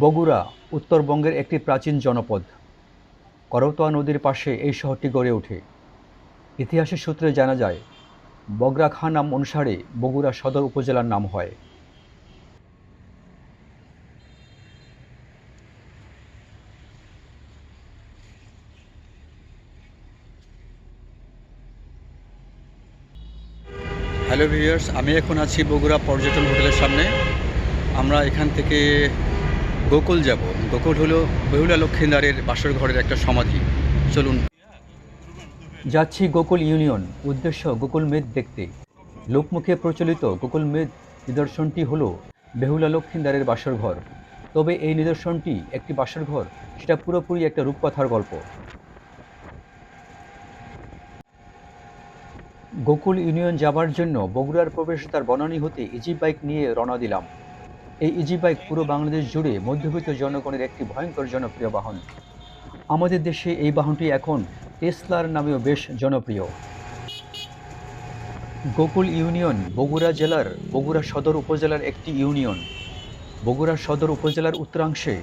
বগুড়া উত্তরবঙ্গের একটি প্রাচীন জনপদ। করতোয়া নদীর পাশে এই শহরটি গড়ে ওঠে। ইতিহাসের সূত্রে জানা যায় বগরা খাঁ নাম অনুসারে বগুড়া সদর উপজেলার নাম হয়। হ্যালো ভিউয়ার্স, আমি এখন আছি বগুড়া পর্যটন হোটেলের সামনে। আমরা এখান থেকে গোকুল যাব। গোকুল হলো বেহুলা লক্ষ্মীনারের বাসর ঘরের একটা সমাধি। চলুন। যাচ্ছি গোকুল ইউনিয়ন। উদ্দেশ্য গোকুল মেদ দেখতে। লোকমুখে প্রচলিত গোকুল মেদ নিদর্শনটি হলো বেহুলা লক্ষ্মীন্দারের বাসর ঘর। তবে এই নিদর্শনটি একটি বাসর ঘর, সেটা পুরোপুরি একটা রূপকথার গল্প। গোকুল ইউনিয়ন যাবার জন্য বগুড়ার প্রবেশদ্বার বনানী হতে ইজি বাইক নিয়ে রওনা দিলাম। এই ইজি বাইক পুরো বাংলাদেশ জুড়ে মধ্যবিত্ত জনগণের একটি ভয়ঙ্কর জনপ্রিয় বাহন। আমাদের দেশে এই বাহনটি এখন টেসলার নামেও বেশ জনপ্রিয়। গোকুল ইউনিয়ন বগুড়া জেলার বগুড়া সদর উপজেলার একটি ইউনিয়ন। বগুড়া সদর উপজেলার উত্তরাংশে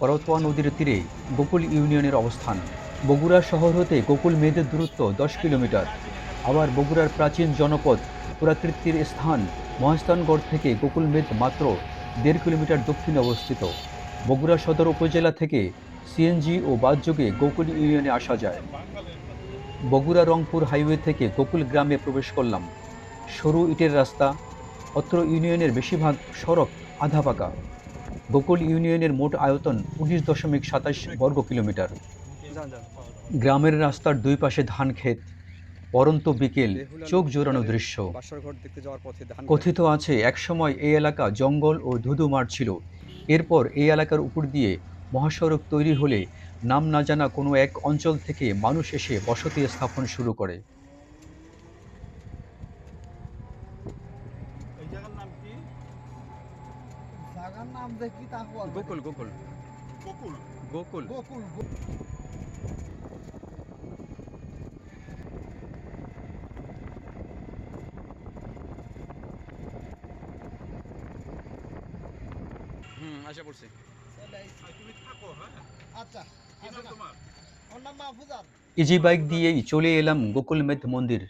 করতোয়া নদীর তীরে গোকুল ইউনিয়নের অবস্থান। বগুড়া শহর হতে গোকুল মেয়েদের দূরত্ব দশ কিলোমিটার। আবার বগুড়ার প্রাচীন জনপদ পুরাকৃতির স্থান মহাস্থানগড় থেকে গোকুল মেদ মাত্র দেড় কিলোমিটার দক্ষিণে অবস্থিত বগুড়া সদর উপজেলা থেকে সিএনজি ও বাসযোগে গোকুল ইউনিয়নে আসা যায়। বগুড়া রংপুর হাইওয়ে থেকে গোকুল গ্রামে প্রবেশ করলাম। সরু ইটের রাস্তা, অত্র ইউনিয়নের বেশিরভাগ সড়ক আধা পাকা গোকুল ইউনিয়নের মোট আয়তন উনিশ দশমিক সাতাশ বর্গ কিলোমিটার। গ্রামের রাস্তার দুই পাশে ধান ক্ষেত পরন্ত বিকেল চোখ জোরানো দৃশ্য। বাসরঘর দেখতে যাওয়ার পথে কথিত আছে একসময় এই এলাকা জঙ্গল ও ধুধু মাঠ ছিল। এরপর এই এলাকার উপর দিয়ে মহাসড়ক তৈরি হলে নাম না জানা কোনো এক অঞ্চল থেকে মানুষ এসে বসতি স্থাপন শুরু করে। এই জায়গার নাম কি? জায়গার নাম দেখি তা বল গোকুল। গোকুল। গোকুল। গোকুল গোকুল হুম আশা করছি। হ্যাঁ? আচ্ছা ইজি বাইক দিয়েই চলে এলাম গোকুল মেদ মন্দির।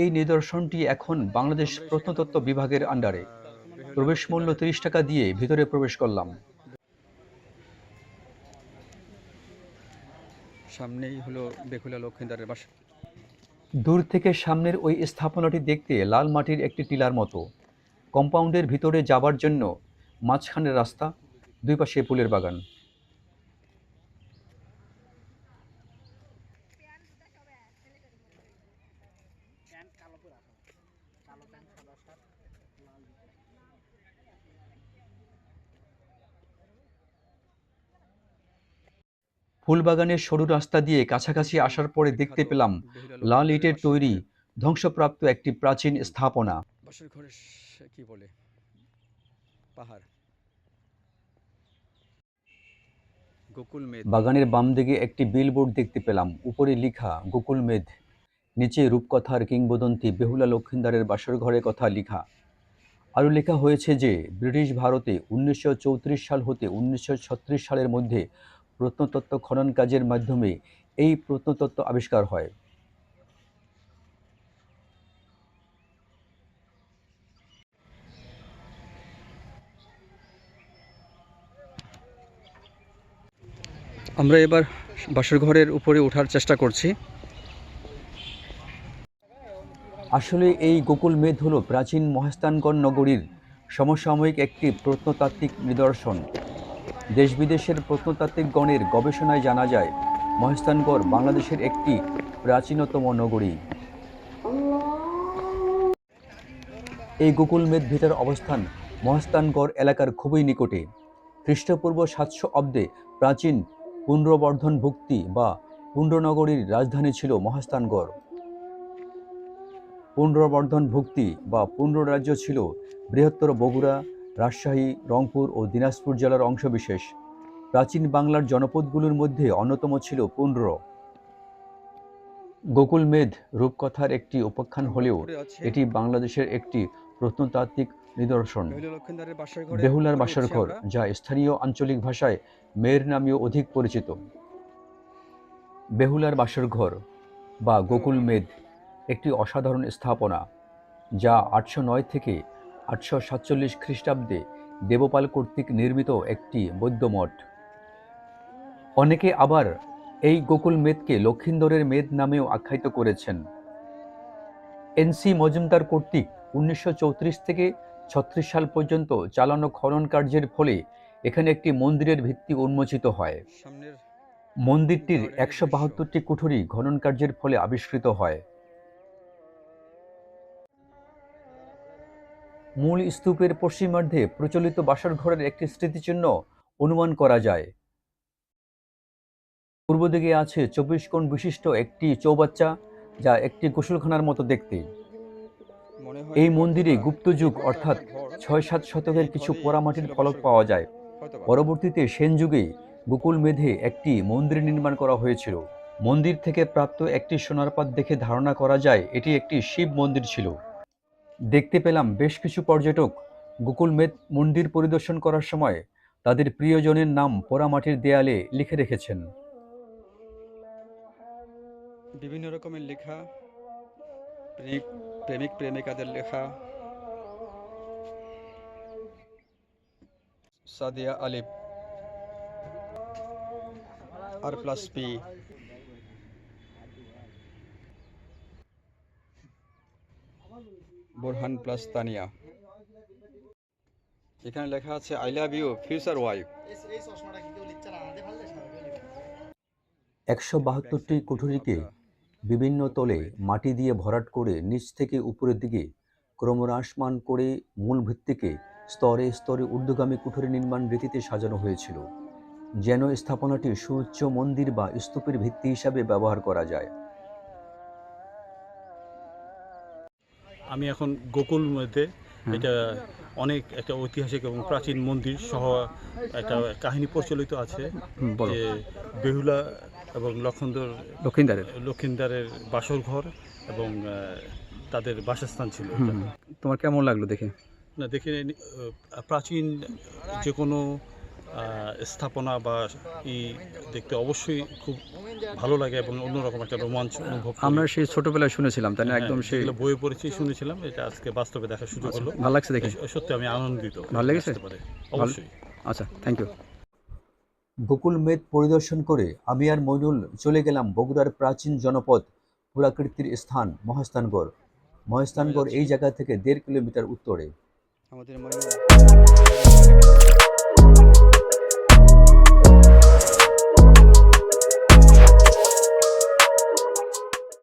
এই নিদর্শনটি এখন বাংলাদেশ প্রত্নতত্ত্ব বিভাগের আন্ডারে। প্রবেশ মূল্য তিরিশ টাকা দিয়ে ভিতরে প্রবেশ করলাম। সামনেই হলো বেকুলা লক্ষ্মীদারের বাসা। দূর থেকে সামনের ওই স্থাপনাটি দেখতে লাল মাটির একটি টিলার মতো। কম্পাউন্ডের ভিতরে যাবার জন্য মাঝখানের রাস্তা দুই পাশে ফুলের বাগান। ফুলবাগানের সরু রাস্তা দিয়ে কাছাকাছি আসার পরে দেখতে পেলাম লাল ইটের তৈরি ধ্বংসপ্রাপ্ত একটি প্রাচীন স্থাপনা। কি বলে? পাহাড়। গোকুল মেদ। বাগানের বাম দিকে একটি বিলবোর্ড দেখতে পেলাম উপরে লেখা গোকুল মেধ নিচে রূপকথার কিংবদন্তি বেহুলা লক্ষিন্দারের বাসর ঘরের কথা লেখা। আরও লেখা হয়েছে যে ব্রিটিশ ভারতে উনিশশো চৌত্রিশ সাল হতে উনিশশো ছত্রিশ সালের মধ্যে প্রত্নতত্ত্ব খনন কাজের মাধ্যমে এই প্রত্নতত্ত্ব আবিষ্কার হয়। আমরা এবার বাসর ঘরের উপরে ওঠার চেষ্টা করছি। আসলে এই গোকুল মেদ হল প্রাচীন মহাস্থানগড় নগরীর সমসাময়িক একটি প্রত্নতাত্ত্বিক নিদর্শন। দেশ বিদেশের প্রত্নতাত্ত্বিকগণের গবেষণায় জানা যায়, মহাস্থানগড় বাংলাদেশের একটি প্রাচীনতম নগরী। এই গোকুল মেদ ভিতর অবস্থান মহাস্থানগড় এলাকার খুবই নিকটে। খ্রিস্টপূর্ব সাতশো অব্দে প্রাচীন পুণ্ড্রবর্ধন ভুক্তি বা পুণ্ড্রনগরীর রাজধানী ছিল মহাস্থানগড়। পুণ্ড্রবর্ধন ভুক্তি বা পুণ্ড্র রাজ্য ছিল বৃহত্তর বগুড়া রাজশাহী রংপুর ও দিনাজপুর জেলার অংশবিশেষ। প্রাচীন বাংলার জনপদগুলোর মধ্যে অন্যতম ছিল পুণ্ড্র গোকুল মেধ রূপকথার একটি উপাখ্যান হলেও এটি বাংলাদেশের একটি প্রত্নতাত্ত্বিক নিদর্শন। বেহুলার বাসর ঘর যা স্থানীয় আঞ্চলিক ভাষায় মেয়ের নামেও অধিক পরিচিত। বেহুলার বাসর ঘর বা গোকুল মেদ একটি অসাধারণ স্থাপনা যা আটশো নয় থেকে আটশো সাতচল্লিশ খ্রিস্টাব্দে দেবপাল কর্তৃক নির্মিত একটি বৌদ্ধ মঠ। অনেকে আবার এই গোকুল মেদকে লক্ষিন্দরের মেদ নামেও আখ্যায়িত করেছেন। এনসি মজুমদার কর্তৃক উনিশশো চৌত্রিশ থেকে ছত্রিশ সাল পর্যন্ত চালানো খনন কার্যের ফলে এখানে একটি মন্দিরের ভিত্তি উন্মোচিত হয়। সামনের মন্দিরটির একশো বাহাত্তরটি কুঠুরি খনন কার্যের ফলে আবিষ্কৃত হয়। মূল স্তূপের পশ্চিমার্ধে প্রচলিত বাসর ঘরের একটি স্মৃতিচিহ্ন অনুমান করা যায়। পূর্ব দিকে আছে চব্বিশ কোণ বিশিষ্ট একটি চৌবাচ্চা যা একটি গোসলখানার মতো দেখতে। এই মন্দিরে গুপ্তযুগ অর্থাৎ ছয় সাত শতকের কিছু পোড়ামাটির ফলক পাওয়া যায়। পরবর্তীতে সেন যুগে গোকুল মেধে একটি মন্দির নির্মাণ করা হয়েছিল। মন্দির থেকে প্রাপ্ত একটি সোনার পাত দেখে ধারণা করা যায় এটি একটি শিব মন্দির ছিল। দেখতে পেলাম বেশ কিছু পর্যটক গোকুল মেদ মন্দির পরিদর্শন করার সময় তাদের প্রিয়জনের নাম পোড়ামাটির দেয়ালে লিখে রেখেছেন। বিভিন্ন রকমের লেখা প্রেমিক প্রেমিক প্রেমিকাদের লেখা। Sadia Alif. R plus P. Borhan plus Tania. এখানে লেখা আছে, I love you, future wife. একশো বাহাত্তরটি কুঠুরিকে বিভিন্ন তলে মাটি দিয়ে ভরাট করে নিচ থেকে উপরের দিকে ক্রমহ্রাসমান করে মূল ভিত্তিকে স্তরে স্তরে ঊর্ধ্বগামী কুঠুরি নির্মাণ রীতিতে সাজানো হয়েছিল। যেন স্থাপনাটি সুউচ্চ মন্দির বা স্তূপের ভিত্তি হিসাবে ব্যবহার করা যায়। আমি এখন গোকুল মধ্যে। এটা অনেক একটা ঐতিহাসিক এবং প্রাচীন মন্দির সহ একটা কাহিনী প্রচলিত আছে যে বেহুলা এবং লক্ষণদর লক্ষিন্দারের। লক্ষিন্দারের বাসর ঘর এবং তাদের বাসস্থান ছিল। তোমার কেমন লাগল দেখে? না দেখে প্রাচীন যে কোনো স্থাপনা বা ই দেখতে অবশ্যই খুব ভালো লাগে এবং অন্যরকম একটা রোমাঞ্চ অনুভব আমরা সেই ছোটবেলায় শুনেছিলাম তাই না? হ্যাঁ, একদম সেই বইয়ে পড়েছি শুনেছিলাম এটা আজকে বাস্তবে দেখার সুযোগ হলো। ভালো লাগছে দেখে। সত্যি আমি আনন্দিত। ভালো লেগেছে? অবশ্যই। আচ্ছা থ্যাংক ইউ গোকুল মেদ পরিদর্শন করে আমি আর মইনুল চলে গেলাম বগুড়ার প্রাচীন জনপদ পুরাকীর্তির স্থান মহাস্থানগড়। মহাস্থানগড় এই জায়গা থেকে দেড় কিলোমিটার উত্তরে। আমাদের